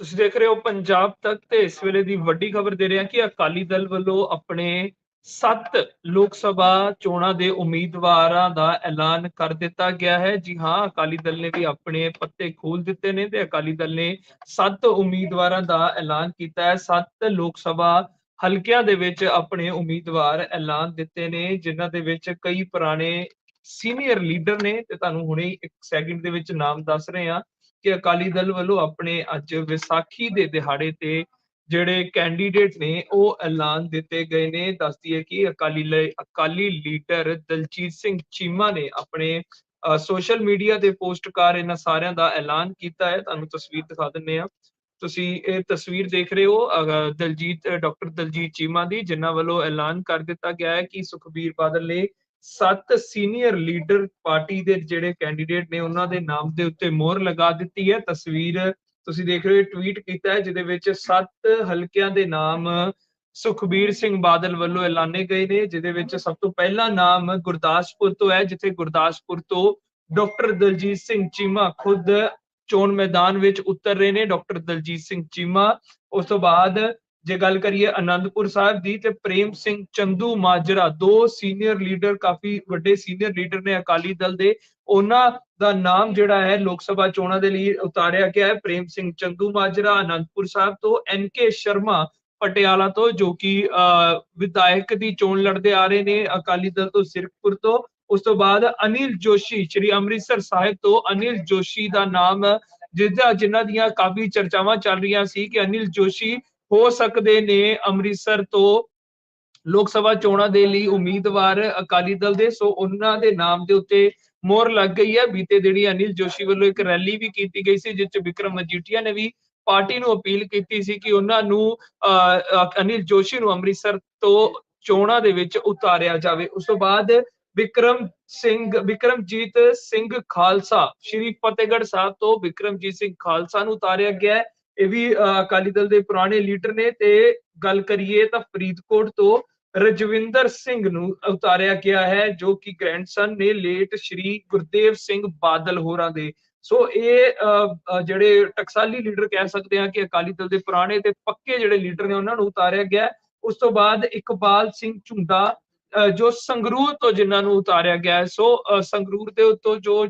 ਤੁਸੀਂ ਦੇਖ ਰਹੇ ਹੋ ਪੰਜਾਬ ਤੱਕ ਤੇ ਇਸ ਵੇਲੇ ਦੀ ਵੱਡੀ ਖਬਰ ਦੇ ਰਹੇ ਹਾਂ ਕਿ ਅਕਾਲੀ ਦਲ ਵੱਲੋਂ ਆਪਣੇ ਸੱਤ ਲੋਕ ਸਭਾ ਚੋਣਾਂ ਦੇ ਉਮੀਦਵਾਰਾਂ ਦਾ ਐਲਾਨ ਕਰ ਦਿੱਤਾ ਗਿਆ ਹੈ। ਜੀ ਹਾਂ, ਅਕਾਲੀ ਦਲ ਨੇ ਵੀ ਆਪਣੇ ਪੱਤੇ ਖੋਲ ਦਿੱਤੇ ਨੇ ਤੇ ਅਕਾਲੀ ਦਲ ਨੇ ਸੱਤ ਉਮੀਦਵਾਰਾਂ ਦਾ ਐਲਾਨ ਕੀਤਾ ਹੈ। ਸੱਤ ਲੋਕ ਸਭਾ ਹਲਕਿਆਂ ਦੇ ਵਿੱਚ ਆਪਣੇ ਉਮੀਦਵਾਰ ਐਲਾਨ ਦਿੱਤੇ ਨੇ, ਜਿਨ੍ਹਾਂ ਦੇ ਵਿੱਚ ਕਈ ਪੁਰਾਣੇ ਸੀਨੀਅਰ ਲੀਡਰ ਨੇ ਤੇ ਤੁਹਾਨੂੰ ਹੁਣੇ ਇੱਕ ਸੈਕਿੰਡ ਦੇ ਵਿੱਚ ਨਾਮ ਦੱਸ ਰਹੇ ਹਾਂ ਕਿ ਅਕਾਲੀ ਦਲ ਵੱਲੋਂ ਆਪਣੇ ਅੱਜ ਵਿਸਾਖੀ ਦੇ ਦਿਹਾੜੇ ਤੇ ਜਿਹੜੇ ਕੈਂਡੀਡੇਟ ਨੇ, ਉਹ ਐਲਾਨ ਦਿੱਤੇ ਗਏ ਨੇ। ਦੱਸਦੀ ਹੈ ਕਿ ਅਕਾਲੀ ਅਕਾਲੀ ਲੀਡਰ ਦਲਜੀਤ ਸਿੰਘ ਚੀਮਾ ਨੇ ਆਪਣੇ ਸੋਸ਼ਲ ਮੀਡੀਆ ਤੇ ਪੋਸਟ ਕਰ ਇਹਨਾਂ ਸਾਰਿਆਂ ਦਾ ਐਲਾਨ ਕੀਤਾ ਹੈ। ਤੁਹਾਨੂੰ ਤਸਵੀਰ ਦਿਖਾ ਦਿੰਨੇ ਆ ਤੁਸੀਂ ਇਹ ਤਸਵੀਰ ਦੇਖ ਰਹੇ ਹੋ ਦਲਜੀਤ ਡਾਕਟਰ ਦਲਜੀਤ ਚੀਮਾ ਦੀ, ਜਿਨ੍ਹਾਂ ਵੱਲੋਂ ਐਲਾਨ ਕਰ ਦਿੱਤਾ ਗਿਆ ਹੈ ਕਿ ਸੁਖਬੀਰ ਬਾਦਲ ਨੇ ਸੱਤ ਸੀਨੀਅਰ ਲੀਡਰ ਪਾਰਟੀ ਦੇ ਜਿਹੜੇ ਕੈਂਡੀਡੇਟ ਨੇ, ਉਹਨਾਂ ਦੇ ਨਾਮ ਦੇ ਉੱਤੇ ਮੋਹਰ ਲਗਾ ਦਿੱਤੀ ਹੈ। ਤਸਵੀਰ ਤੁਸੀਂ ਦੇਖ ਰਹੇ ਹੋ ਟਵੀਟ ਕੀਤਾ ਹੈ, ਜਿਹਦੇ ਵਿੱਚ ਸੱਤ ਹਲਕਿਆਂ ਦੇ ਨਾਮ ਸੁਖਬੀਰ ਸਿੰਘ ਬਾਦਲ ਵੱਲੋਂ ਐਲਾਨੇ ਗਏ ਨੇ, ਜਿਹਦੇ ਵਿੱਚ ਸਭ ਤੋਂ ਪਹਿਲਾ ਨਾਮ ਗੁਰਦਾਸਪੁਰ ਤੋਂ ਹੈ, ਜਿੱਥੇ ਗੁਰਦਾਸਪੁਰ ਤੋਂ ਡਾਕਟਰ ਦਲਜੀਤ ਸਿੰਘ ਚੀਮਾ ਖੁਦ ਚੋਣ ਮੈਦਾਨ ਵਿੱਚ ਉਤਰ ਰਹੇ ਨੇ ਡਾਕਟਰ ਦਲਜੀਤ ਸਿੰਘ ਚੀਮਾ। ਉਸ ਤੋਂ ਬਾਅਦ ਜੇ ਗੱਲ ਕਰੀਏ ਆਨੰਦਪੁਰ ਸਾਹਿਬ ਦੀ ਤੇ ਪ੍ਰੇਮ ਸਿੰਘ ਚੰਦੂ ਮਾਜਰਾ ਦੋ ਸੀਨੀਅਰ ਲੀਡਰ ਕਾਫੀ ਵੱਡੇ ਸੀਨੀਅਰ ਲੀਡਰ ਨੇ ਅਕਾਲੀ ਦਲ ਦੇ। ਉਹਨਾਂ ਦਾ ਨਾਮ ਜਿਹੜਾ ਹੈ ਲੋਕ ਸਭਾ ਚੋਣਾਂ ਦੇ ਲਈ ਉਤਾਰਿਆ ਗਿਆ ਹੈ। ਪ੍ਰੇਮ ਸਿੰਘ ਚੰਦੂ ਮਾਜਰਾ ਆਨੰਦਪੁਰ ਸਾਹਿਬ ਤੋਂ ਐਨ ਕੇ ਸ਼ਰਮਾ ਪਟਿਆਲਾ ਤੋਂ ਜੋ ਕਿ ਅਹ, ਵਿਧਾਇਕ ਦੀ ਚੋਣ ਲੜਦੇ ਆ ਰਹੇ ਨੇ ਅਕਾਲੀ ਦਲ ਤੋਂ ਸਿਰਕਪੁਰ ਤੋਂ। ਉਸ ਤੋਂ ਬਾਅਦ ਅਨਿਲ ਜੋਸ਼ੀ ਸ਼੍ਰੀ ਅੰਮ੍ਰਿਤਸਰ ਸਾਹਿਬ ਤੋਂ ਅਨਿਲ ਜੋਸ਼ੀ ਦਾ ਨਾਮ ਜਿਹਦਾ ਜਿਨ੍ਹਾਂ ਦੀਆਂ ਕਾਫੀ ਚਰਚਾਵਾਂ ਚੱਲ ਰਹੀਆਂ ਸੀ ਕਿ ਅਨਿਲ ਜੋਸ਼ੀ ਹੋ ਸਕਦੇ ਨੇ ਅੰਮ੍ਰਿਤਸਰ ਤੋਂ ਲੋਕ ਸਭਾ ਚੋਣਾਂ ਦੇ ਲਈ ਉਮੀਦਵਾਰ ਅਕਾਲੀ ਦਲ ਦੇ। ਸੋ ਉਹਨਾਂ ਦੇ ਨਾਮ ਦੇ ਉੱਤੇ ਮੋਹਰ ਲੱਗ ਗਈ ਹੈ। ਬੀਤੇ ਦਿਨੀ ਅਨਿਲ ਜੋਸ਼ੀ ਵੱਲੋਂ ਇੱਕ ਰੈਲੀ ਵੀ ਕੀਤੀ ਗਈ ਸੀ ਜਿਸ ਚ ਵਿਕਰਮ ਮਜੀਠੀਆ ਨੇ ਵੀ ਪਾਰਟੀ ਨੂੰ ਅਪੀਲ ਕੀਤੀ ਸੀ ਕਿ ਉਹਨਾਂ ਨੂੰ ਅਹ, ਅਨਿਲ ਜੋਸ਼ੀ ਨੂੰ ਅੰਮ੍ਰਿਤਸਰ ਤੋਂ ਚੋਣਾਂ ਦੇ ਵਿੱਚ ਉਤਾਰਿਆ ਜਾਵੇ। ਉਸ ਤੋਂ ਬਾਅਦ ਵਿਕਰਮ ਸਿੰਘ ਵਿਕਰਮਜੀਤ ਸਿੰਘ ਖਾਲਸਾ ਸ਼੍ਰੀ ਫਤਿਹਗੜ੍ਹ ਸਾਹਿਬ ਤੋਂ ਵਿਕਰਮਜੀਤ ਸਿੰਘ ਖਾਲਸਾ ਨੂੰ ਉਤਾਰਿਆ ਗਿਆ ਹੈ। ਇਹ ਵੀ ਅਕਾਲੀ ਦਲ ਦੇ ਪੁਰਾਣੇ ਲੀਡਰ ਨੇ ਤੇ ਗੱਲ ਕਰੀਏ ਤਾਂ ਫਰੀਦਕੋਟ ਤੋਂ ਰਜਵਿੰਦਰ ਸਿੰਘ ਨੂੰ ਉਤਾਰਿਆ ਗਿਆ ਹੈ ਜੋ ਕਿ ਗ੍ਰੈਂਡਸਨ ਨੇ ਲੇਟ ਸ਼੍ਰੀ ਗੁਰਦੇਵ ਸਿੰਘ ਬਾਦਲ ਹੋਰਾਂ ਦੇ। ਸੋ ਇਹ ਅਹ, ਜਿਹੜੇ ਟਕਸਾਲੀ ਲੀਡਰ ਕਹਿ ਸਕਦੇ ਹਾਂ ਕਿ ਅਕਾਲੀ ਦਲ ਦੇ ਪੁਰਾਣੇ ਤੇ ਪੱਕੇ ਜਿਹੜੇ ਲੀਡਰ ਨੇ ਉਹਨਾਂ ਨੂੰ ਉਤਾਰਿਆ ਗਿਆ ਉਸ ਤੋਂ ਬਾਅਦ ਇਕਬਾਲ ਸਿੰਘ ਝੁੰਦਾ ਜੋ ਸੰਗਰੂਰ ਤੋਂ ਜਿਨ੍ਹਾਂ ਨੂੰ ਉਤਾਰਿਆ ਗਿਆ ਸੋ ਸੰਗਰੂਰ ਦੇ ਉੱਤੋਂ ਜੋ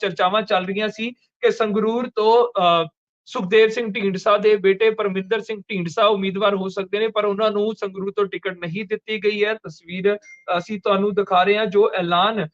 ਚਰਚਾਵਾਂ ਚੱਲ ਰਹੀਆਂ ਸੀ ਕਿ ਸੰਗਰੂਰ ਤੋਂ ਅਹ, ਸੁਖਦੇਵ ਸਿੰਘ ਢੀਂਡਸਾ ਦੇ ਬੇਟੇ ਪਰਮਿੰਦਰ ਸਿੰਘ ਢੀਂਡਸਾ ਉਮੀਦਵਾਰ ਹੋ ਸਕਦੇ ਨੇ ਪਰ ਉਹਨਾਂ ਨੂੰ ਸੰਗਰੂਰ ਤੋਂ ਟਿਕਟ ਨਹੀਂ ਦਿੱਤੀ ਗਈ ਹੈ। ਤਸਵੀਰ ਅਸੀਂ ਤੁਹਾਨੂੰ ਦਿਖਾ ਰਹੇ ਹਾਂ ਜੋ ਐਲਾਨ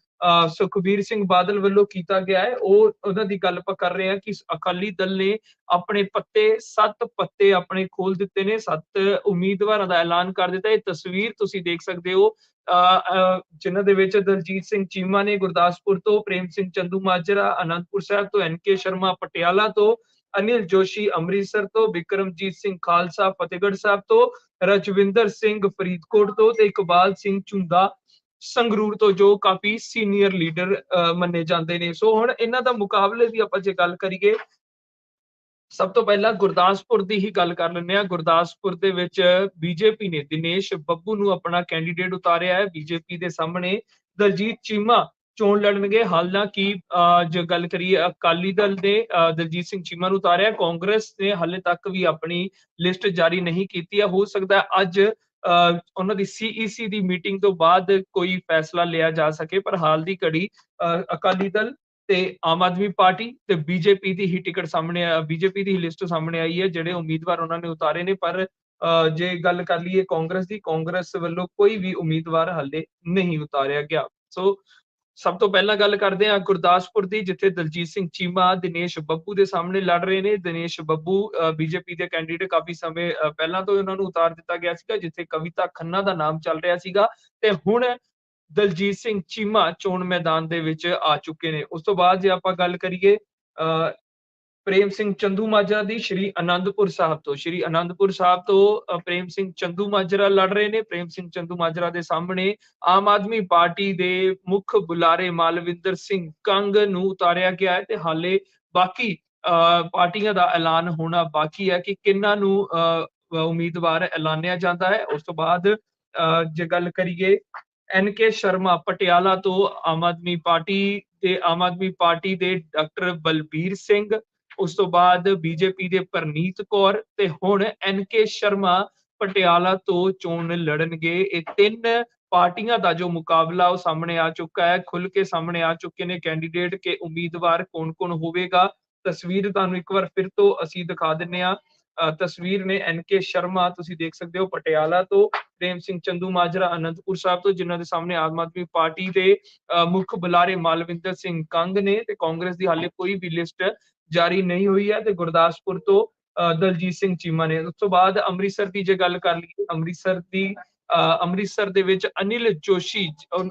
ਸੁਖਬੀਰ ਸਿੰਘ ਬਾਦਲ ਵੱਲੋਂ ਕੀਤਾ ਗਿਆ ਹੈ। ਉਹ ਉਹਨਾਂ ਦੀ ਗੱਲ ਆਪਾਂ ਕਰ ਰਹੇ ਹਾਂ ਕਿ ਅਕਾਲੀ ਦਲ ਨੇ ਆਪਣੇ ਪੱਤੇ ਸੱਤ ਪੱਤੇ ਆਪਣੇ ਖੋਲ ਦਿੱਤੇ ਨੇ। ਸੱਤ ਉਮੀਦਵਾਰਾਂ ਦਾ ਐਲਾਨ ਕਰ ਦਿੱਤਾ। ਇਹ ਤਸਵੀਰ ਤੁਸੀਂ ਦੇਖ ਸਕਦੇ ਹੋ। ਅਹ, ਜਿਨ੍ਹਾਂ ਦੇ ਵਿੱਚ ਦਲਜੀਤ ਸਿੰਘ ਚੀਮਾ ਨੇ ਗੁਰਦਾਸਪੁਰ ਤੋਂ ਪ੍ਰੇਮ ਸਿੰਘ ਚੰਦੂ ਮਾਜਰਾ ਆਨੰਦਪੁਰ ਸਾਹਿਬ ਤੋਂ ਐਨ ਕੇ ਸ਼ਰਮਾ ਪਟਿਆਲਾ ਤੋਂ ਅਨਿਲ ਜੋਸ਼ੀ ਅੰਮ੍ਰਿਤਸਰ ਤੋਂ ਵਿਕਰਮਜੀਤ ਸਿੰਘ ਖਾਲਸਾ ਫਤਿਹਗੜ੍ਹ ਸਾਹਿਬ ਤੋਂ ਰਜਵਿੰਦਰ ਸਿੰਘ ਫਰੀਦਕੋਟ ਤੋਂ ਤੇ ਇਕਬਾਲ ਸਿੰਘ ਝੁੰਦਾ ਸੰਗਰੂਰ ਤੋਂ ਜੋ ਕਾਫੀ ਸੀਨੀਅਰ ਲੀਡਰ ਮੰਨੇ ਜਾਂਦੇ ਨੇ। ਸੋ ਹੁਣ ਇਹਨਾਂ ਦਾ ਮੁਕਾਬਲੇ ਦੀ ਆਪਾਂ ਜੇ ਗੱਲ ਕਰੀਏ ਸਭ ਤੋਂ ਪਹਿਲਾਂ ਗੁਰਦਾਸਪੁਰ ਦੀ ਹੀ ਗੱਲ ਕਰ ਲੈਂਦੇ ਆ ਗੁਰਦਾਸਪੁਰ ਦੇ ਵਿੱਚ ਬੀਜੇਪੀ ਨੇ ਦਿਨੇਸ਼ ਬੱਬੂ ਨੂੰ ਆਪਣਾ ਕੈਂਡੀਡੇਟ ਉਤਾਰਿਆ ਹੈ। ਬੀਜੇਪੀ ਦੇ ਸਾਹਮਣੇ ਦਲਜੀਤ ਚੀਮਾ ਚੋਣ ਲੜਨਗੇ। ਹਾਲਾਂਕਿ ਅਹ, ਜੇ ਗੱਲ ਕਰੀਏ ਅਕਾਲੀ ਦਲ ਨੇ ਅਹ, ਦਲਜੀਤ ਸਿੰਘ ਚੀਮਾ ਨੂੰ ਉਤਾਰਿਆ। ਕਾਂਗਰਸ ਨੇ ਹਾਲੇ ਤੱਕ ਵੀ ਆਪਣੀ ਲਿਸਟ ਜਾਰੀ ਨਹੀਂ ਕੀਤੀ ਹੈ। ਹੋ ਸਕਦਾ ਅੱਜ ਉਹਨਾਂ ਦੀ ਸੀਈਸੀ ਦੀ ਮੀਟਿੰਗ ਤੋਂ ਬਾਅਦ ਕੋਈ ਫੈਸਲਾ ਲਿਆ ਜਾ ਸਕੇ ਪਰ ਹਾਲ ਦੀ ਘੜੀ ਅਕਾਲੀ ਦਲ ਤੇ ਆਮ ਆਦਮੀ ਪਾਰਟੀ ਤੇ ਬੀਜੇਪੀ ਦੀ ਹੀ ਟਿਕਟ ਸਾਹਮਣੇ ਬੀਜੇਪੀ ਦੀ ਹੀ ਲਿਸਟ ਸਾਹਮਣੇ ਆਈ ਹੈ ਜਿਹੜੇ ਉਮੀਦਵਾਰ ਉਹਨਾਂ ਨੇ ਉਤਾਰੇ ਨੇ ਪਰ ਅਹ, ਜੇ ਗੱਲ ਕਰ ਲਈਏ ਕਾਂਗਰਸ ਦੀ ਕਾਂਗਰਸ ਵੱਲੋਂ ਕੋਈ ਵੀ ਉਮੀਦਵਾਰ ਹਾਲੇ ਨਹੀਂ ਉਤਾਰਿਆ ਗਿਆ। ਸੋ ਸਭ ਤੋਂ ਪਹਿਲਾਂ ਗੱਲ ਕਰਦੇ ਹਾਂ ਗੁਰਦਾਸਪੁਰ ਦੀ ਜਿੱਥੇ ਦਲਜੀਤ ਸਿੰਘ ਚੀਮਾ ਦਿਨੇਸ਼ ਬੱਬੂ ਦੇ ਸਾਹਮਣੇ ਲੜ ਰਹੇ ਨੇ। ਦਿਨੇਸ਼ ਬੱਬੂ ਬੀਜੇਪੀ ਦੇ ਕੈਂਡੀਡੇਟ ਕਾਫੀ ਸਮੇਂ ਪਹਿਲਾਂ ਤੋਂ ਉਹਨਾਂ ਨੂੰ ਉਤਾਰ ਦਿੱਤਾ ਗਿਆ ਸੀਗਾ ਜਿੱਥੇ ਕਵਿਤਾ ਖੰਨਾ ਦਾ ਨਾਮ ਚੱਲ ਰਿਹਾ ਸੀਗਾ। ਤੇ ਹੁਣ ਦਲਜੀਤ ਸਿੰਘ ਚੀਮਾ ਚੋਣ ਮੈਦਾਨ ਦੇ ਵਿੱਚ ਆ ਚੁੱਕੇ ਨੇ। ਉਸ ਤੋਂ ਬਾਅਦ ਜੇ ਆਪਾਂ ਗੱਲ ਕਰੀਏ ਅਹ, ਪ੍ਰੇਮ ਸਿੰਘ ਚੰਦੂ ਮਾਜਰਾ ਦੀ ਸ਼੍ਰੀ ਆਨੰਦਪੁਰ ਸਾਹਿਬ ਤੋਂ ਸ਼੍ਰੀ ਆਨੰਦਪੁਰ ਸਾਹਿਬ ਤੋਂ ਪ੍ਰੇਮ ਸਿੰਘ ਚੰਦੂ ਮਾਜਰਾ ਲੜ ਰਹੇ ਨੇ। ਪ੍ਰੇਮ ਸਿੰਘ ਚੰਦੂ ਮਾਜਰਾ ਦੇ ਸਾਹਮਣੇ ਆਮ ਆਦਮੀ ਪਾਰਟੀ ਦੇ ਮੁੱਖ ਬੁਲਾਰੇ ਮਾਲਵਿੰਦਰ ਸਿੰਘ ਕੰਗ ਨੂੰ ਉਤਾਰਿਆ ਗਿਆ ਹੈ ਤੇ ਹਾਲੇ ਬਾਕੀ ਪਾਰਟੀਆਂ ਦਾ ਐਲਾਨ ਹੋਣਾ ਬਾਕੀ ਹੈ ਕਿ ਕਿੰਨਾਂ ਨੂੰ ਅਹ, ਉਮੀਦਵਾਰ ਐਲਾਨਿਆ ਜਾਂਦਾ ਹੈ। ਉਸ ਤੋਂ ਬਾਅਦ ਅਹ, ਜੇ ਗੱਲ ਕਰੀਏ ਐਨ ਕੇ ਸ਼ਰਮਾ ਪਟਿਆਲਾ ਤੋਂ ਆਮ ਆਦਮੀ ਪਾਰਟੀ ਤੇ ਆਮ ਆਦਮੀ ਪਾਰਟੀ ਦੇ ਡਾਕਟਰ ਬਲਬੀਰ ਸਿੰਘ ਉਸ ਤੋਂ ਬਾਅਦ ਬੀਜੇਪੀ ਦੇ ਪਰਨੀਤ ਕੌਰ ਤੇ ਹੁਣ ਐਨ ਕੇ ਸ਼ਰਮਾ ਪਟਿਆਲਾ ਤੋਂ ਚੋਣ ਲੜਨਗੇ। ਇਹ ਤਿੰਨ ਪਾਰਟੀਆਂ ਦਾ ਜੋ ਮੁਕਾਬਲਾ ਉਹ ਸਾਹਮਣੇ ਆ ਚੁੱਕਾ ਹੈ। ਖੁੱਲ ਕੇ ਸਾਹਮਣੇ ਆ ਚੁੱਕੇ ਨੇ ਕੈਂਡੀਡੇਟ ਕੇ ਉਮੀਦਵਾਰ ਕੌਣ-ਕੌਣ ਹੋਵੇਗਾ। ਤਸਵੀਰ ਤੁਹਾਨੂੰ ਇੱਕ ਵਾਰ ਫਿਰ ਤੋਂ ਅਸੀਂ ਦਿਖਾ ਦਿੰਨੇ ਆ ਤਸਵੀਰ ਨੇ ਐਨ ਕੇ ਸ਼ਰਮਾ ਤੁਸੀਂ ਦੇਖ ਸਕਦੇ ਹੋ ਪਟਿਆਲਾ ਤੋਂ ਪ੍ਰੇਮ ਸਿੰਘ ਚੰਦੂ ਮਾਜਰਾ ਅਨੰਦਪੁਰ ਸਾਹਿਬ ਤੋਂ ਜਿਨ੍ਹਾਂ ਦੇ ਸਾਹਮਣੇ ਆਮ ਆਦਮੀ ਪਾਰਟੀ ਦੇ ਅ, ਮੁੱਖ ਬੁਲਾਰੇ ਮਾਲਵਿੰਦਰ ਸਿੰਘ ਕੰਗ ਨੇ ਤੇ ਕਾਂਗਰਸ ਦੀ ਹਾਲੇ ਕੋਈ ਵੀ ਲਿਸਟ ਜਾਰੀ ਨਹੀਂ ਹੋਈ ਹੈ ਤੇ ਗੁਰਦਾਸਪੁਰ ਤੋਂ ਦਲਜੀਤ ਸਿੰਘ ਚੀਮਾ ਨੇ। ਉਸ ਤੋਂ ਬਾਅਦ ਅੰਮ੍ਰਿਤਸਰ ਦੀ ਜੇ ਗੱਲ ਕਰ ਲਈਏ, ਅੰਮ੍ਰਿਤਸਰ ਦੀ ਅੰਮ੍ਰਿਤਸਰ ਦੇ ਵਿੱਚ ਅਨਿਲ ਜੋਸ਼ੀ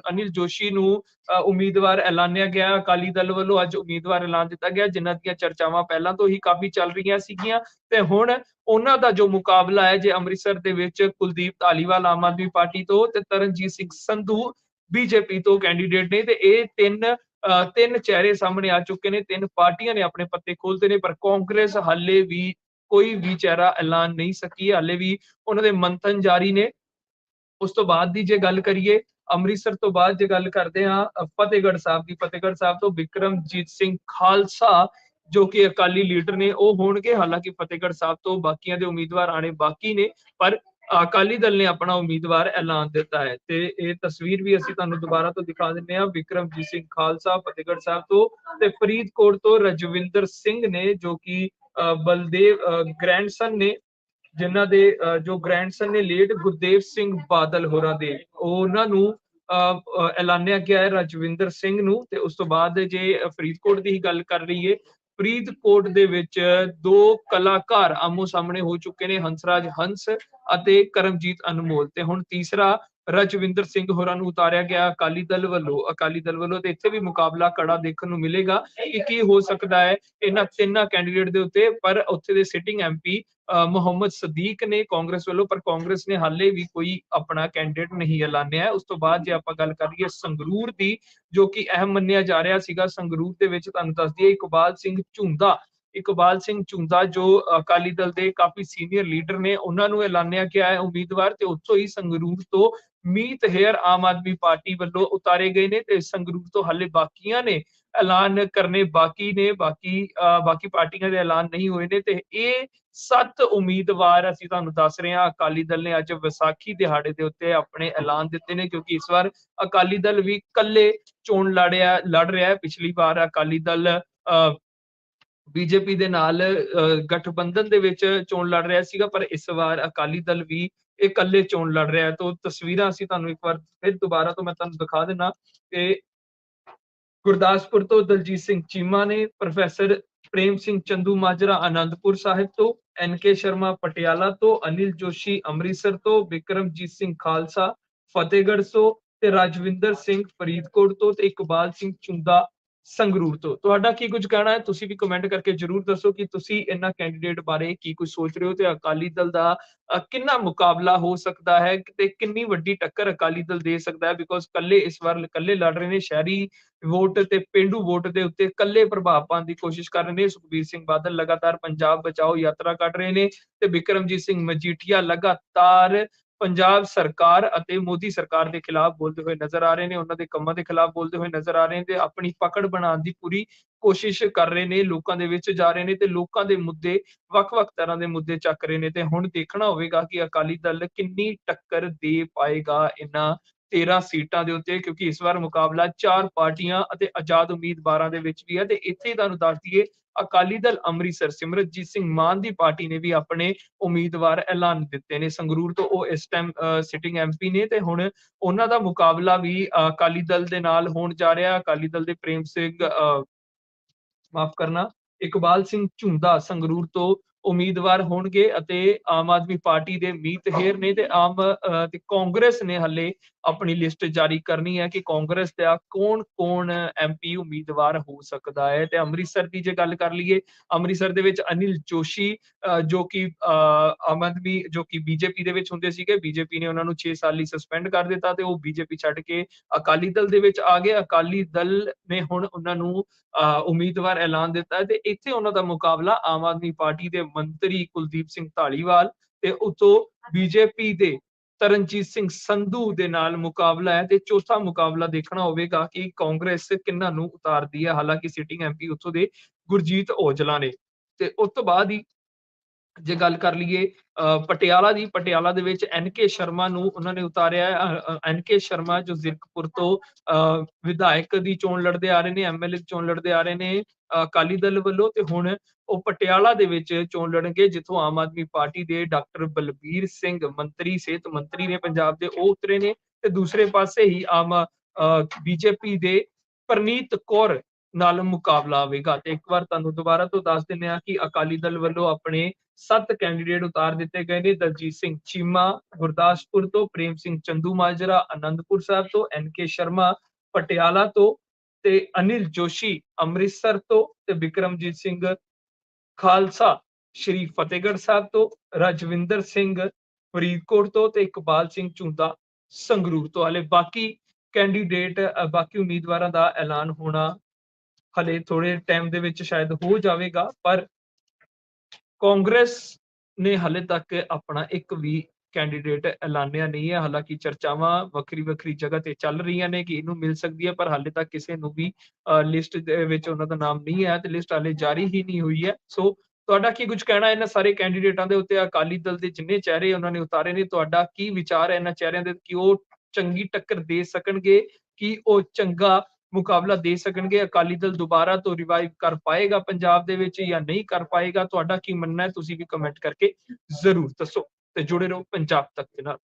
ਅਨਿਲ ਜੋਸ਼ੀ ਨੂੰ ਉਮੀਦਵਾਰ ਐਲਾਨਿਆ ਗਿਆ। ਅਕਾਲੀ ਦਲ ਵੱਲੋਂ ਅੱਜ ਉਮੀਦਵਾਰ ਐਲਾਨ ਦਿੱਤਾ ਗਿਆ, ਜਿਨ੍ਹਾਂ ਦੀਆਂ ਚਰਚਾਵਾਂ ਪਹਿਲਾਂ ਤੋਂ ਹੀ ਕਾਫੀ ਚੱਲ ਰਹੀਆਂ ਸੀਗੀਆਂ। ਤੇ ਹੁਣ ਉਹਨਾਂ ਦਾ ਜੋ ਮੁਕਾਬਲਾ ਹੈ, ਜੇ ਅੰਮ੍ਰਿਤਸਰ ਦੇ ਵਿੱਚ ਕੁਲਦੀਪ ਧਾਲੀਵਾਲ ਆਮ ਆਦਮੀ ਪਾਰਟੀ ਤੋਂ ਤੇ ਤਰਨਜੀਤ ਸਿੰਘ ਸੰਧੂ ਬੀਜੇਪੀ ਤੋਂ ਕੈਂਡੀਡੇਟ ਨੇ, ਤੇ ਇਹ ਤਿੰਨ ਤਿੰਨ ਚਿਹਰੇ ਸਾਹਮਣੇ ਆ ਚੁੱਕੇ ਨੇ, ਤਿੰਨ ਪਾਰਟੀਆਂ ਨੇ ਆਪਣੇ ਪੱਤੇ ਖੋਲਦੇ ਨੇ, ਪਰ ਕਾਂਗਰਸ ਹਾਲੇ ਵੀ ਕੋਈ ਵੀ ਚਿਹਰਾ ਐਲਾਨ ਨਹੀਂ ਸਕੀ, ਹਾਲੇ ਵੀ ਉਹਨਾਂ ਦੇ ਮੰਥਨ ਜਾਰੀ ਨੇ। ਉਸ ਤੋਂ ਬਾਅਦ ਦੀ ਜੇ ਗੱਲ ਕਰੀਏ, ਅੰਮ੍ਰਿਤਸਰ ਤੋਂ ਬਾਅਦ ਜੇ ਗੱਲ ਕਰਦੇ ਹਾਂ ਫਤਿਹਗੜ੍ਹ ਸਾਹਿਬ ਦੀ, ਫਤਿਹਗੜ੍ਹ ਸਾਹਿਬ ਤੋਂ ਵਿਕਰਮਜੀਤ ਸਿੰਘ ਖਾਲਸਾ, ਜੋ ਕਿ ਅਕਾਲੀ ਲੀਡਰ ਨੇ, ਉਹ ਹੋਣਗੇ, ਹਾਲਾਂਕਿ ਫਤਿਹਗੜ੍ਹ ਸਾਹਿਬ ਤੋਂ ਬਾਕੀਆਂ ਦੇ ਉਮੀਦਵਾਰ ਆਣੇ ਬਾਕੀ ਨੇ, ਪਰ ਅਕਾਲੀ ਦਲ ਨੇ ਆਪਣਾ ਉਮੀਦਵਾਰ ਐਲਾਨ ਦਿੱਤਾ ਹੈ ਤੇ ਇਹ ਤਸਵੀਰ ਵੀ ਅਸੀਂ ਤੁਹਾਨੂੰ ਦੁਬਾਰਾ ਤੋਂ ਦਿਖਾ ਦਿੰਨੇ ਆ ਵਿਕਰਮਜੀਤ ਸਿੰਘ ਖਾਲਸਾ ਫਤਿਹਗੜ੍ਹ ਸਾਹਿਬ ਤੋਂ ਤੇ ਫਰੀਦਕੋਟ ਤੋਂ ਰਜਵਿੰਦਰ ਸਿੰਘ ਨੇ ਜੋ ਕਿ ਬਲਦੇਵ ਗ੍ਰੈਂਡਸਨ ਨੇ ਜਿਨ੍ਹਾਂ ਦੇ ਅ, ਜੋ ਗ੍ਰੈਂਡਸਨ ਨੇ ਲੇਟ ਗੁਰਦੇਵ ਸਿੰਘ ਬਾਦਲ ਹੋਰਾਂ ਦੇ ਉਹਨਾਂ ਨੂੰ ਅ, ਐਲਾਨਿਆ ਗਿਆ ਹੈ ਰਜਵਿੰਦਰ ਸਿੰਘ ਨੂੰ ਤੇ ਉਸ ਤੋਂ ਬਾਅਦ ਜੇ ਫਰੀਦਕੋਟ ਦੀ ਹੀ ਗੱਲ ਕਰ ਲਈਏ ਫਰੀਦਕੋਟ ਦੇ ਵਿੱਚ ਦੋ ਕਲਾਕਾਰ ਆਮੋ ਸਾਹਮਣੇ ਹੋ ਚੁੱਕੇ ਨੇ, ਹੰਸਰਾਜ ਹੰਸ ਅਤੇ ਕਰਮਜੀਤ ਅਨਮੋਲ ਤੇ ਹੁਣ ਤੀਸਰਾ ਰਜਵਿੰਦਰ ਸਿੰਘ ਹੋਰਾਂ ਨੂੰ ਉਤਾਰਿਆ ਗਿਆ ਅਕਾਲੀ ਦਲ ਵੱਲੋਂ, ਅਕਾਲੀ ਦਲ ਵੱਲੋਂ ਤੇ ਇੱਥੇ ਵੀ ਮੁਕਾਬਲਾ ਕੜਾ ਦੇਖਣ ਨੂੰ ਮਿਲੇਗਾ ਕਿ ਕੀ ਹੋ ਸਕਦਾ ਹੈ। ਇਹਨਾਂ ਤਿੰਨਾਂ ਕੈਂਡੀਡੇਟ ਦੇ ਉੱਤੇ, ਪਰ ਉੱਥੇ ਦੇ ਸਿਟਿੰਗ ਐਮਪੀ ਮੁਹੰਮਦ ਸਦੀਕ ਨੇ ਕਾਂਗਰਸ ਵੱਲੋਂ, ਪਰ ਕਾਂਗਰਸ ਨੇ ਹਾਲੇ ਵੀ ਕੋਈ ਆਪਣਾ ਕੈਂਡੀਡੇਟ ਨਹੀਂ ਐਲਾਨਿਆ। ਉਸ ਤੋਂ ਬਾਅਦ ਜੇ ਆਪਾਂ ਗੱਲ ਕਰੀਏ ਸੰਗਰੂਰ ਦੀ, ਜੋ ਕਿ ਅਹਿਮ ਮੰਨਿਆ ਜਾ ਰਿਹਾ ਸੀਗਾ ਸੰਗਰੂਰ ਦੇ ਵਿੱਚ, ਤੁਹਾਨੂੰ ਦੱਸ ਦਈਏ ਇਕਬਾਲ ਸਿੰਘ ਝੁੰਦਾ। ਇਕਬਾਲ ਸਿੰਘ ਝੁੰਦਾ ਜੋ ਅਕਾਲੀ ਦਲ ਦੇ ਕਾਫੀ ਸੀਨੀਅਰ ਲੀਡਰ ਨੇ, ਉਹਨਾਂ ਨੂੰ ਐਲਾਨਿਆ ਗਿਆ ਹੈ ਉਮੀਦਵਾਰ ਤੇ ਉੱਥੋਂ ਹੀ ਸੰਗਰੂਰ ਤੋਂ ਮੀਤ ਹੇਅਰ ਆਮ ਆਦਮੀ ਪਾਰਟੀ ਵੱਲੋਂ ਉਤਾਰੇ ਗਏ ਨੇ ਤੇ ਸੰਗਰੂਰ ਤੋਂ ਹਾਲੇ ਬਾਕੀਆਂ ਨੇ ਐਲਾਨ ਕਰਨੇ ਬਾਕੀ ਨੇ, ਬਾਕੀ ਬਾਕੀ ਪਾਰਟੀਆਂ ਦੇ ਐਲਾਨ ਨਹੀਂ ਹੋਏ ਨੇ ਤੇ ਇਹ ਸੱਤ ਉਮੀਦਵਾਰ ਅਸੀਂ ਤੁਹਾਨੂੰ ਦੱਸ ਰਹੇ ਹਾਂ, ਅਕਾਲੀ ਦਲ ਨੇ ਅੱਜ ਵਿਸਾਖੀ ਦਿਹਾੜੇ ਦੇ ਉੱਤੇ ਆਪਣੇ ਐਲਾਨ ਦਿੱਤੇ ਨੇ ਕਿਉਂਕਿ ਇਸ ਵਾਰ ਅਕਾਲੀ ਦਲ ਵੀ ਇਕੱਲੇ ਚੋਣ ਲੜਿਆ, ਲੜ ਰਿਹਾ ਹੈ। ਪਿਛਲੀ ਵਾਰ ਅਕਾਲੀ ਦਲ ਬੀਜੇਪੀ ਦੇ ਨਾਲ ਗਠਬੰਧਨ ਦੇ ਵਿੱਚ ਚੋਣ ਲੜ ਰਿਹਾ ਸੀਗਾ, ਪਰ ਇਸ ਵਾਰ ਅਕਾਲੀ ਦਲ ਵੀ ਇਹ ਇਕੱਲੇ ਚੋਣ ਲੜ ਰਿਹਾ ਹੈ। ਤਾਂ ਤਸਵੀਰਾਂ ਅਸੀਂ ਤੁਹਾਨੂੰ ਇੱਕ ਵਾਰ ਫਿਰ ਦੁਬਾਰਾ ਤੋਂ ਮੈਂ ਤੁਹਾਨੂੰ ਦਿਖਾ ਦਿੰਨਾ ਕਿ ਗੁਰਦਾਸਪੁਰ ਤੋਂ ਦਲਜੀਤ ਸਿੰਘ ਚੀਮਾ ਨੇ ਪ੍ਰੋਫੈਸਰ ਪ੍ਰੇਮ ਸਿੰਘ ਚੰਦੂ ਮਾਜਰਾ ਆਨੰਦਪੁਰ ਸਾਹਿਬ ਤੋਂ, ਐਨ ਕੇ ਸ਼ਰਮਾ ਪਟਿਆਲਾ ਤੋਂ, ਅਨਿਲ ਜੋਸ਼ੀ ਅੰਮ੍ਰਿਤਸਰ ਤੋਂ, ਵਿਕਰਮਜੀਤ ਸਿੰਘ ਖਾਲਸਾ ਫਤਿਹਗੜ੍ਹ ਤੋਂ ਤੇ ਰਾਜਵਿੰਦਰ ਸਿੰਘ ਫਰੀਦਕੋਟ ਤੋਂ ਤੇ ਇਕਬਾਲ ਸਿੰਘ ਚੁੰਦਾ ਸੰਗਰੂਰ ਤੋਂ। ਤੁਹਾਡਾ ਕੀ ਕੁਝ ਕਹਿਣਾ ਹੈ? ਤੁਸੀਂ ਵੀ ਕਮੈਂਟ ਕਰਕੇ ਜਰੂਰ ਦੱਸੋ ਕਿ ਤੁਸੀਂ ਇਹਨਾਂ ਕੈਂਡੀਡੇਟ ਬਾਰੇ ਕੀ ਕੁਝ ਸੋਚ ਰਹੇ ਹੋ ਤੇ ਅਕਾਲੀ ਦਲ ਦਾ ਕਿੰਨਾ ਮੁਕਾਬਲਾ ਹੋ ਸਕਦਾ ਹੈ ਤੇ ਕਿੰਨੀ ਵੱਡੀ ਟੱਕਰ ਅਕਾਲੀ ਦਲ ਦੇ ਸਕਦਾ ਹੈ? ਬਿਕੋਜ਼ ਕੱਲੇ ਇਸ ਵਾਰ ਕੱਲੇ ਲੜ ਰਹੇ ਨੇ, ਸ਼ਹਿਰੀ ਵੋਟ ਤੇ ਪਿੰਡੂ ਵੋਟ ਦੇ ਉੱਤੇ ਕੱਲੇ ਪ੍ਰਭਾਵ ਪਾਉਣ ਦੀ ਕੋਸ਼ਿਸ਼ ਕਰ ਰਹੇ ਨੇ। ਸੁਖਬੀਰ ਸਿੰਘ ਬਾਦਲ ਲਗਾਤਾਰ ਪੰਜਾਬ ਬਚਾਓ ਯਾਤਰਾ ਕੱਢ ਰਹੇ ਨੇ ਤੇ ਵਿਕਰਮਜੀਤ ਸਿੰਘ ਮਜੀਠੀਆ ਲਗਾਤਾਰ ਪੰਜਾਬ ਸਰਕਾਰ ਅਤੇ ਮੋਦੀ ਸਰਕਾਰ ਦੇ ਖਿਲਾਫ ਬੋਲਦੇ ਹੋਏ ਨਜ਼ਰ ਆ ਰਹੇ ਨੇ, ਉਹਨਾਂ ਦੇ ਕੰਮਾਂ ਦੇ ਖਿਲਾਫ ਬੋਲਦੇ ਹੋਏ ਨਜ਼ਰ ਆ ਰਹੇ ਨੇ ਤੇ ਆਪਣੀ ਪਕੜ ਬਣਾਉਣ ਦੀ ਪੂਰੀ ਕੋਸ਼ਿਸ਼ ਕਰ ਰਹੇ ਨੇ, ਲੋਕਾਂ ਦੇ ਵਿੱਚ ਜਾ ਰਹੇ ਨੇ ਤੇ ਲੋਕਾਂ ਦੇ ਮੁੱਦੇ ਵੱਖ-ਵੱਖ ਤਰ੍ਹਾਂ ਦੇ ਮੁੱਦੇ ਚੱਕ ਰਹੇ ਨੇ ਤੇ ਹੁਣ ਦੇਖਣਾ ਹੋਵੇਗਾ ਕਿ ਅਕਾਲੀ ਦਲ ਕਿੰਨੀ ਟੱਕਰ ਦੇ ਪਾਏਗਾ ਇਹਨਾਂ 13 ਸੀਟਾਂ ਦੇ ਉੱਤੇ, ਕਿਉਂਕਿ ਇਸ ਵਾਰ ਮੁਕਾਬਲਾ ਚਾਰ ਪਾਰਟੀਆਂ ਅਤੇ ਆਜ਼ਾਦ ਉਮੀਦਵਾਰਾਂ ਦੇ ਵਿੱਚ ਵੀ ਹੈ ਤੇ ਇੱਥੇ ਤੁਹਾਨੂੰ ਦੱਸ ਦਈਏ ਅਕਾਲੀ ਦਲ ਅੰਮ੍ਰਿਤਸਰ, ਸਿਮਰਤਜੀਤ ਸਿੰਘ ਮਾਨ ਦੀ ਪਾਰਟੀ ਨੇ ਵੀ ਆਪਣੇ ਉਮੀਦਵਾਰ ਐਲਾਨ ਦਿੱਤੇ ਨੇ। ਸੰਗਰੂਰ ਤੋਂ ਉਹ ਇਸ ਟਾਈਮ ਸਿਟਿੰਗ ਐਮਪੀ ਨੇ ਤੇ ਹੁਣ ਉਹਨਾਂ ਦਾ ਮੁਕਾਬਲਾ ਵੀ ਅਕਾਲੀ ਦਲ ਦੇ ਨਾਲ ਹੋਣ ਜਾ ਰਿਹਾ। ਅਕਾਲੀ ਦਲ ਦੇ ਪ੍ਰੇਮ ਸਿੰਘ ਮਾਫ ਕਰਨਾ, ਇਕਬਾਲ ਸਿੰਘ ਝੁੰਦਾ ਸੰਗਰੂਰ ਤੋਂ ਉਮੀਦਵਾਰ ਹੋਣਗੇ ਅਤੇ ਆਮ ਆਦਮੀ ਪਾਰਟੀ ਦੇ ਮੀਤ ਹੇਰ ਨੇ ਤੇ ਆਮ ਤੇ ਕਾਂਗਰਸ ਨੇ ਹੱਲੇ ਆਪਣੀ ਲਿਸਟ ਜਾਰੀ ਕਰਨੀ ਹੈ ਕਿ ਕਾਂਗਰਸ ਦਾ ਕੌਣ-ਕੌਣ ਐਮਪੀ ਉਮੀਦਵਾਰ ਹੋ ਸਕਦਾ ਹੈ। ਤੇ ਅੰਮ੍ਰਿਤਸਰ ਦੀ ਜੇ ਗੱਲ ਕਰ ਲਈਏ ਅੰਮ੍ਰਿਤਸਰ ਦੇ ਵਿੱਚ ਅਨਿਲ ਜੋਸ਼ੀ ਜੋ ਕਿ ਅ, ਆਮ ਆਦਮੀ ਜੋ ਕਿ ਬੀਜੇਪੀ ਦੇ ਵਿੱਚ ਹੁੰਦੇ ਸੀਗੇ। ਬੀਜੇਪੀ ਨੇ ਉਹਨਾਂ ਨੂੰ 6 ਸਾਲ ਲਈ ਸਸਪੈਂਡ ਕਰ ਦਿੱਤਾ ਤੇ ਉਹ ਬੀਜੇਪੀ ਛੱਡ ਕੇ ਅਕਾਲੀ ਦਲ ਦੇ ਵਿੱਚ ਆ ਗਏ। ਅਕਾਲੀ ਦਲ ਨੇ ਹੁਣ ਉਹਨਾਂ ਨੂੰ ਅ, ਉਮੀਦਵਾਰ ਐਲਾਨ ਦਿੱਤਾ ਤੇ ਇੱਥੇ ਉਹਨਾਂ ਦਾ ਮੁਕਾਬਲਾ ਆਮ ਆਦਮੀ ਪਾਰਟੀ ਦੇ ਮੰਤਰੀ ਕੁਲਦੀਪ ਸਿੰਘ ਢਾਲੀਵਾਲ ਤੇ ਉਤੋਂ ਬੀਜੇਪੀ ਦੇ ਤਰਨਜੀਤ ਸਿੰਘ ਸੰਧੂ ਦੇ ਨਾਲ ਮੁਕਾਬਲਾ ਹੈ ਤੇ ਚੌਥਾ ਮੁਕਾਬਲਾ ਦੇਖਣਾ ਹੋਵੇਗਾ ਕਿ ਕਾਂਗਰਸ ਕਿੰਨਾਂ ਨੂੰ ਉਤਾਰਦੀ ਹੈ। ਹਾਲਾਂਕਿ ਸਿਟਿੰਗ ਐਮਪੀ ਉੱਥੋਂ ਦੇ ਗੁਰਜੀਤ ਔਜਲਾ ਨੇ। ਤੇ ਉਸ ਤੋਂ ਬਾਅਦ ਹੀ ਜੇ ਗੱਲ ਕਰ ਲਈਏ ਪਟਿਆਲਾ ਦੀ, ਪਟਿਆਲਾ ਦੇ ਵਿੱਚ ਐਨ ਕੇ ਸ਼ਰਮਾ ਨੂੰ ਉਹਨਾਂ ਨੇ ਉਤਾਰਿਆ ਐਨ ਕੇ ਸ਼ਰਮਾ ਜੋ ਜ਼ਿਰਕਪੁਰ ਤੋਂ, ਅਹ, ਵਿਧਾਇਕ ਦੀ ਚੋਣ ਲੜਦੇ ਆ ਰਹੇ ਨੇ ਐਮਐਲਏ ਦੀ ਚੋਣ ਲੜਦੇ ਆ ਰਹੇ ਨੇ। ਅਕਾਲੀ ਦਲ ਵੱਲੋਂ ਤੇ ਹੁਣ ਉਹ ਪਟਿਆਲਾ ਦੇ ਵਿੱਚ ਚੋਣ ਲੜਨਗੇ, ਜਿੱਥੋਂ ਆਮ ਆਦਮੀ ਪਾਰਟੀ ਦੇ ਡਾਕਟਰ ਬਲਬੀਰ ਸਿੰਘ, ਮੰਤਰੀ, ਸਿਹਤ ਮੰਤਰੀ ਨੇ ਪੰਜਾਬ ਦੇ ਉਹ ਉਤਰੇ ਨੇ ਤੇ ਦੂਸਰੇ ਪਾਸੇ ਹੀ ਆਮ ਬੀਜੇਪੀ ਦੇ ਪ੍ਰਨੀਤ ਕੌਰ ਨਾਲ ਮੁਕਾਬਲਾ ਹੋਵੇਗਾ। ਤੇ ਇੱਕ ਵਾਰ ਤੁਹਾਨੂੰ ਦੁਬਾਰਾ ਤੋਂ ਦੱਸ ਦਿੰਦੇ ਆ ਕਿ ਅਕਾਲੀ ਦਲ ਵੱਲੋਂ ਆਪਣੇ ਸੱਤ ਕੈਂਡੀਡੇਟ ਉਤਾਰ ਦਿੱਤੇ ਗਏ ਨੇ, ਦਲਜੀਤ ਸਿੰਘ ਚੀਮਾ, ਗੁਰਦਾਸਪੁਰ ਤੋਂ ਪ੍ਰੇਮ ਸਿੰਘ ਚੰਦੂ ਮਾਜਰਾ ਆਨੰਦਪੁਰ ਸਾਹਿਬ ਤੋਂ ਐਨ ਕੇ ਸ਼ਰਮਾ, ਪਟਿਆਲਾ ਤੋਂ ਤੇ ਅਨਿਲ ਜੋਸ਼ੀ ਅੰਮ੍ਰਿਤਸਰ ਤੋਂ ਤੇ ਵਿਕਰਮਜੀਤ ਸਿੰਘ ਖਾਲਸਾ, ਸ਼੍ਰੀ ਫਤਿਹਗੜ੍ਹ ਸਾਹਿਬ ਤੋਂ, ਰਜਵਿੰਦਰ ਸਿੰਘ ਫਰੀਦਕੋਟ ਤੋਂ ਤੇ ਇਕਬਾਲ ਸਿੰਘ ਝੁੰਦਾ ਸੰਗਰੂਰ ਤੋਂ। ਹਲੇ ਬਾਕੀ ਕੈਂਡੀਡੇਟ ਬਾਕੀ ਉਮੀਦਵਾਰਾਂ ਦਾ ਐਲਾਨ ਹੋਣਾ ਹਲੇ ਥੋੜੇ ਟਾਈਮ ਦੇ ਵਿੱਚ ਸ਼ਾਇਦ ਹੋ ਜਾਵੇਗਾ, ਪਰ ਕਾਂਗਰਸ ਨੇ ਹਲੇ ਤੱਕ ਆਪਣਾ ਇੱਕ ਵੀ ਕੈਂਡੀਡੇਟ ਐਲਾਨਿਆ ਨਹੀਂ ਹੈ। ਹਾਲਾਂਕਿ ਚਰਚਾਵਾਂ ਵੱਖਰੀ ਵੱਖਰੀ ਜਗ੍ਹਾ ਤੇ ਚੱਲ ਰਹੀਆਂ ਨੇ ਕਿ ਇਹਨੂੰ ਮਿਲ ਸਕਦੀ ਹੈ, ਪਰ ਹਾਲੇ ਤੱਕ ਕਿਸੇ ਨੂੰ ਵੀ ਲਿਸਟ ਦੇ ਵਿੱਚ ਉਹਨਾਂ ਦਾ ਨਾਮ ਨਹੀਂ ਹੈ ਤੇ ਲਿਸਟ ਹਾਲੇ ਜਾਰੀ ਹੀ ਨਹੀਂ ਹੋਈ ਹੈ। ਸੋ ਤੁਹਾਡਾ ਕੀ ਕੁਝ ਕਹਿਣਾ ਇਹਨਾਂ ਸਾਰੇ ਕੈਂਡੀਡੇਟਾਂ ਦੇ ਉੱਤੇ ਅਕਾਲੀ ਦਲ ਦੇ ਜਿੰਨੇ ਚਿਹਰੇ ਉਹਨਾਂ ਨੇ ਉਤਾਰੇ ਨੇ, ਤੁਹਾਡਾ ਕੀ ਵਿਚਾਰ ਹੈ ਇਹਨਾਂ ਚਿਹਰਿਆਂ ਦੇ? ਕਿ ਉਹ ਚੰਗੀ ਟੱਕਰ ਦੇ ਸਕਣਗੇ? ਕਿ ਉਹ ਚੰਗਾ ਮੁਕਾਬਲਾ ਦੇ ਸਕਣਗੇ? ਅਕਾਲੀ ਦਲ ਦੁਬਾਰਾ ਤੋਂ ਰਿਵਾਈਵ ਕਰ ਪਾਏਗਾ ਪੰਜਾਬ ਦੇ ਵਿੱਚ ਜਾਂ ਨਹੀਂ ਕਰ ਪਾਏਗਾ? ਤੁਹਾਡਾ ਕੀ ਮੰਨਣਾ ਹੈ? ਤੁਸੀਂ ਵੀ ਕਮੈਂਟ ਕਰਕੇ ਜ਼ਰੂਰ ਦੱਸੋ। ਤੇ ਜੁੜੇ ਰਹੋ ਪੰਜਾਬ ਤੱਕ ਦੇ ਨਾਲ।